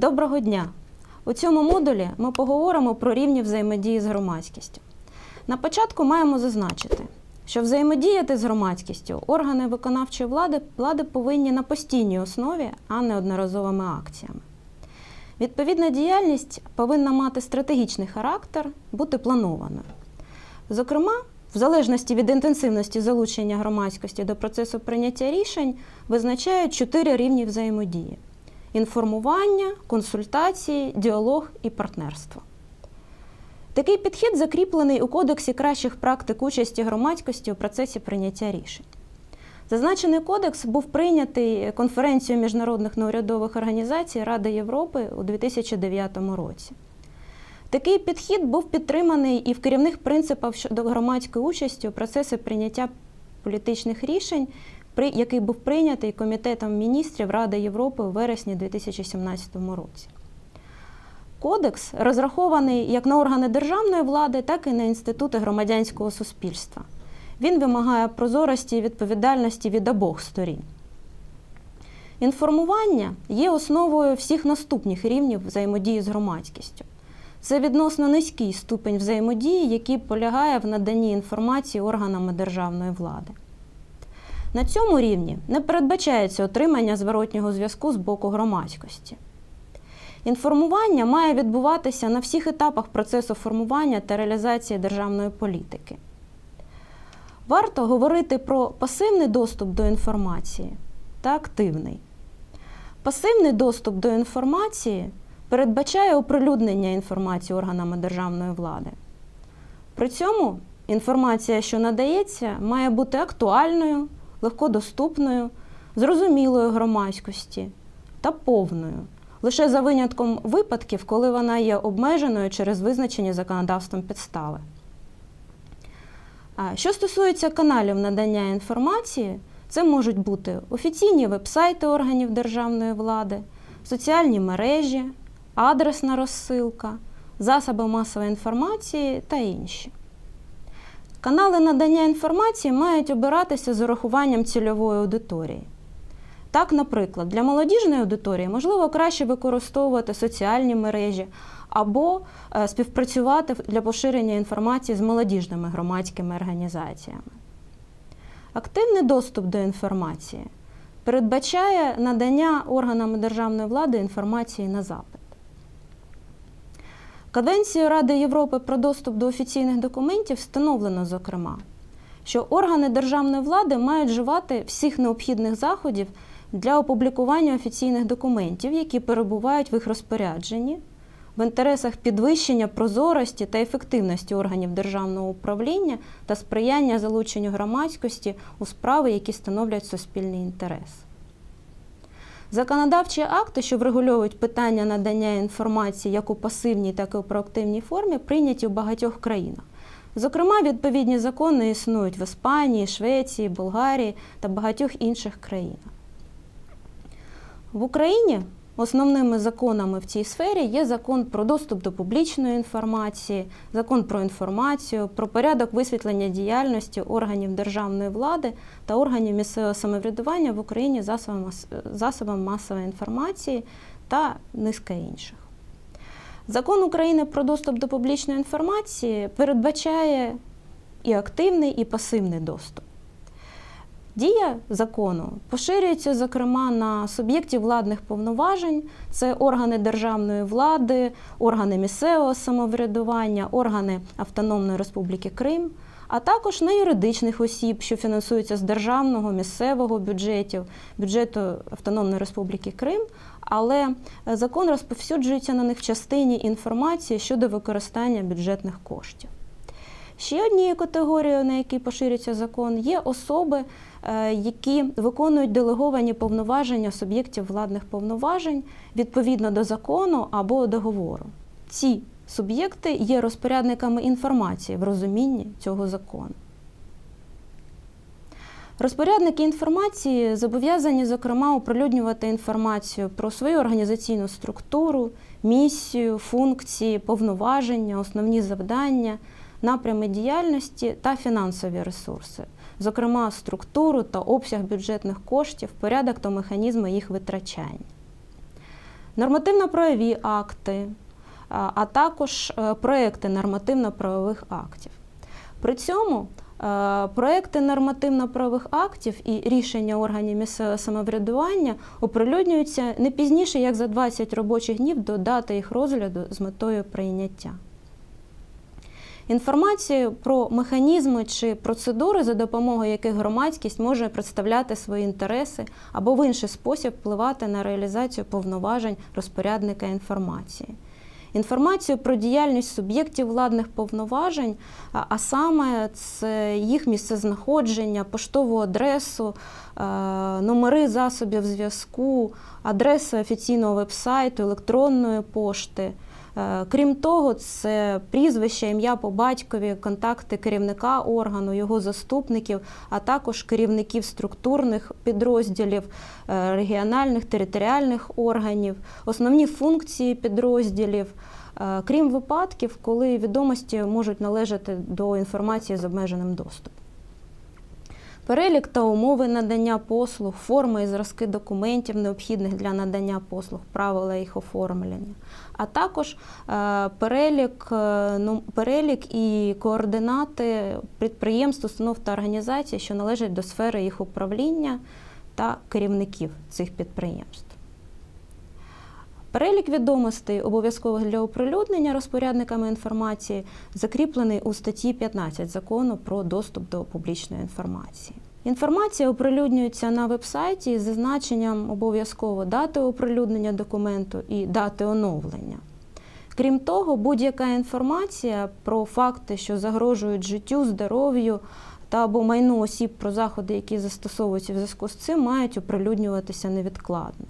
Доброго дня! У цьому модулі ми поговоримо про рівні взаємодії з громадськістю. На початку маємо зазначити, що взаємодіяти з громадськістю органи виконавчої влади, влади повинні на постійній основі, а не одноразовими акціями. Відповідна діяльність повинна мати стратегічний характер, бути планованою. Зокрема, в залежності від інтенсивності залучення громадськості до процесу прийняття рішень визначають чотири рівні взаємодії: інформування, консультації, діалог і партнерство. Такий підхід закріплений у Кодексі кращих практик участі громадськості у процесі прийняття рішень. Зазначений кодекс був прийнятий конференцією міжнародних неурядових організацій Ради Європи у 2009 році. Такий підхід був підтриманий і в керівних принципах щодо громадської участі у процесі прийняття політичних рішень, який був прийнятий Комітетом міністрів Ради Європи у вересні 2017 році. Кодекс розрахований як на органи державної влади, так і на інститути громадянського суспільства. Він вимагає прозорості і відповідальності від обох сторін. Інформування є основою всіх наступних рівнів взаємодії з громадськістю. Це відносно низький ступень взаємодії, який полягає в наданні інформації органами державної влади. На цьому рівні не передбачається отримання зворотнього зв'язку з боку громадськості. Інформування має відбуватися на всіх етапах процесу формування та реалізації державної політики. Варто говорити про пасивний доступ до інформації та активний. Пасивний доступ до інформації передбачає оприлюднення інформації органами державної влади. При цьому інформація, що надається, має бути актуальною, легкодоступною, зрозумілою громадськості та повною, лише за винятком випадків, коли вона є обмеженою через визначені законодавством підстави. Що стосується каналів надання інформації, це можуть бути офіційні вебсайти органів державної влади, соціальні мережі, адресна розсилка, засоби масової інформації та інші. Канали надання інформації мають обиратися з урахуванням цільової аудиторії. Так, наприклад, для молодіжної аудиторії можливо краще використовувати соціальні мережі або е, співпрацювати для поширення інформації з молодіжними громадськими організаціями. Активний доступ до інформації передбачає надання органами державної влади інформації на запит. Конвенцією Ради Європи про доступ до офіційних документів встановлено, зокрема, що органи державної влади мають вживати всіх необхідних заходів для опублікування офіційних документів, які перебувають в їх розпорядженні, в інтересах підвищення прозорості та ефективності органів державного управління та сприяння залученню громадськості у справи, які становлять суспільний інтерес. Законодавчі акти, що врегульовують питання надання інформації як у пасивній, так і у проактивній формі, прийняті у багатьох країнах. Зокрема, відповідні закони існують в Іспанії, Швеції, Болгарії та багатьох інших країнах. В Україні основними законами в цій сфері є закон про доступ до публічної інформації, закон про інформацію, про порядок висвітлення діяльності органів державної влади та органів місцевого самоврядування в Україні засобам, мас- масової інформації та низка інших. Закон України про доступ до публічної інформації передбачає і активний, і пасивний доступ. Дія закону поширюється, зокрема, на суб'єктів владних повноважень, це органи державної влади, органи місцевого самоврядування, органи Автономної Республіки Крим, а також на юридичних осіб, що фінансуються з державного, місцевого бюджетів, бюджету Автономної Республіки Крим, але е, закон розповсюджується на них в частині інформації щодо використання бюджетних коштів. Ще однією категорією, на якій поширюється закон, є особи, е, які виконують делеговані повноваження суб'єктів владних повноважень відповідно до закону або договору. Ці суб'єкти є розпорядниками інформації в розумінні цього закону. Розпорядники інформації зобов'язані, зокрема, оприлюднювати інформацію про свою організаційну структуру, місію, функції, повноваження, основні завдання, напрями діяльності та фінансові ресурси, зокрема структуру та обсяг бюджетних коштів, порядок та механізми їх витрачання. нормативно-правові акти, а також е, проекти нормативно-правових актів. При цьому е, проекти нормативно-правових актів і рішення органів місцевого самоврядування оприлюднюються не пізніше, як за 20 робочих днів до дати їх розгляду з метою прийняття. Інформацію про механізми чи процедури, за допомогою яких громадськість може представляти свої інтереси або в інший спосіб впливати на реалізацію повноважень розпорядника інформації. Інформацію про діяльність суб'єктів владних повноважень, а саме це їх місцезнаходження, поштову адресу, е, номери засобів зв'язку, адреси офіційного вебсайту, електронної пошти. Е, Крім того, це прізвище, ім'я по батькові, контакти керівника органу, його заступників, а також керівників структурних підрозділів, е, регіональних територіальних органів, основні функції підрозділів. е, Крім випадків, коли відомості можуть належати до інформації з обмеженим доступом. Перелік та умови надання послуг, форми і зразки документів, необхідних для надання послуг, правила їх оформлення, а також е, перелік, е, ну, перелік і координати підприємств, установ та організацій, що належать до сфери їх управління та керівників цих підприємств. Перелік відомостей, обов'язкових для оприлюднення розпорядниками інформації, закріплений у статті 15 закону про доступ до публічної інформації. Інформація оприлюднюється на вебсайті з зазначенням обов'язково дати оприлюднення документу і дати оновлення. Крім того, будь-яка інформація про факти, що загрожують життю, здоров'ю та або майну осіб про заходи, які застосовуються в зв'язку з цим, мають оприлюднюватися невідкладно.